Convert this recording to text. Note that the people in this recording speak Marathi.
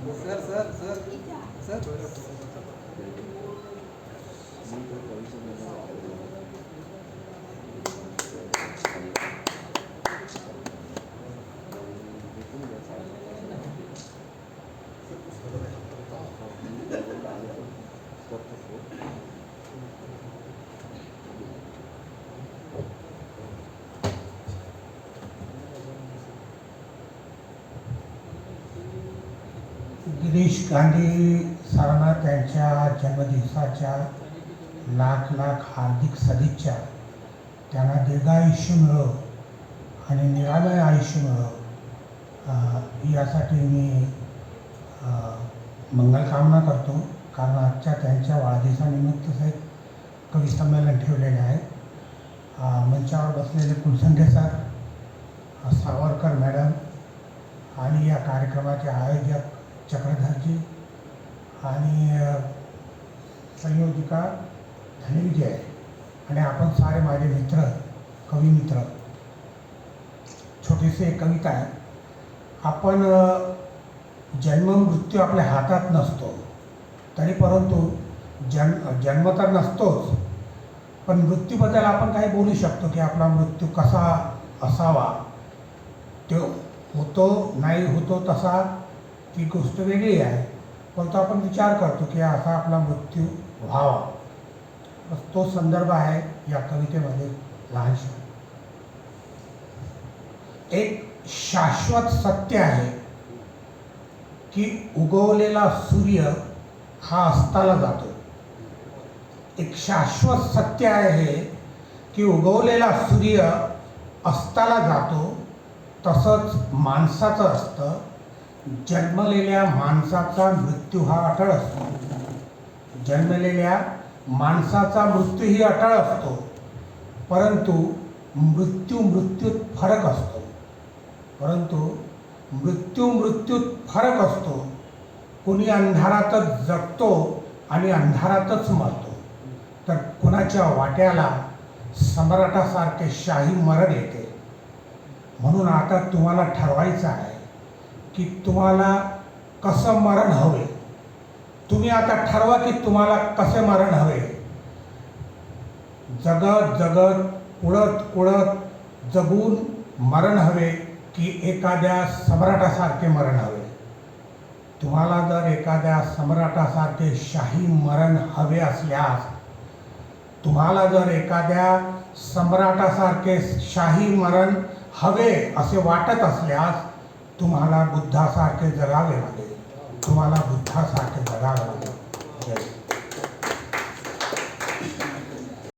Sir sir sir sir Girish Gandhi सरांना त्यांच्या जन्मदिवसाच्या लाख लाख हार्दिक सदिच्छा. त्यांना दीर्घायुष्य मिळो आणि निरामय आयुष्य मिळो यासाठी मी मंगलकामना करतो. कारण आजच्या त्यांच्या वाढदिवसानिमित्त एक कवी संमेलन ठेवलेले आहे. मंचावर बसलेले कुलसंगे सर सावरकर मॅडम आणि या कार्यक्रमाचे आयोजक चक्रधरजी आणि अ, संयोजिका आहे. आणि आपण सारे माझे मित्र कवी मित्र छोटीशी एक कविता आहे आपण जन्म मृत्यू आपल्या हातात नसतो. तरी परंतु जन्म जन्म तर नसतोच. पण मृत्यूबद्दल आपण काही बोलू शकतो की आपला मृत्यू कसा असावा. तो होतो नाही होतो तसा ती गोष्ट वेगळी आहे. परंतु आपण विचार करतो की असा आपला मृत्यू व्हावा. बस तो संदर्भ आहे या कवितेमध्ये लहानशा. एक शाश्वत सत्य आहे की उगवलेला सूर्य हा अस्ताला जातो. एक शाश्वत सत्य आहे की उगवलेला सूर्य अस्ताला जातो तसंच माणसाचं असतं जन्मलेल्या माणसाचा मृत्यू हा अटळ असतो. जन्मलेल्या माणसाचा मृत्यूही अटळ असतो. परंतु मृत्यू मृत्यूत फरक असतो. परंतु मृत्यू मृत्यूत फरक असतो. कुणी अंधारातच जगतो आणि अंधारातच मरतो. तर कुणाच्या वाट्याला सम्राटासारखे शाही मरण येते? म्हणून आता तुम्हाला ठरवायचं आहे की तुम्हाला कसं मरण हवे? तुम्ही आता ठरवा की तुम्हाला कसे मरण हवे? जगत जगत उडत उडत जगून मरण हवे की एखाद्या सम्राटासारखे मरण हवे? तुम्हाला जर एखाद्या सम्राटासारखे शाही मरण हवे असल्यास तुम्हाला जर एखाद्या सम्राटासारखे शाही मरण हवे असे वाटत असल्यास तुम्हाला बुद्धासारखे जगावे लागेल. तुम्हाला बुद्धासारखे जगावे लागेल. जय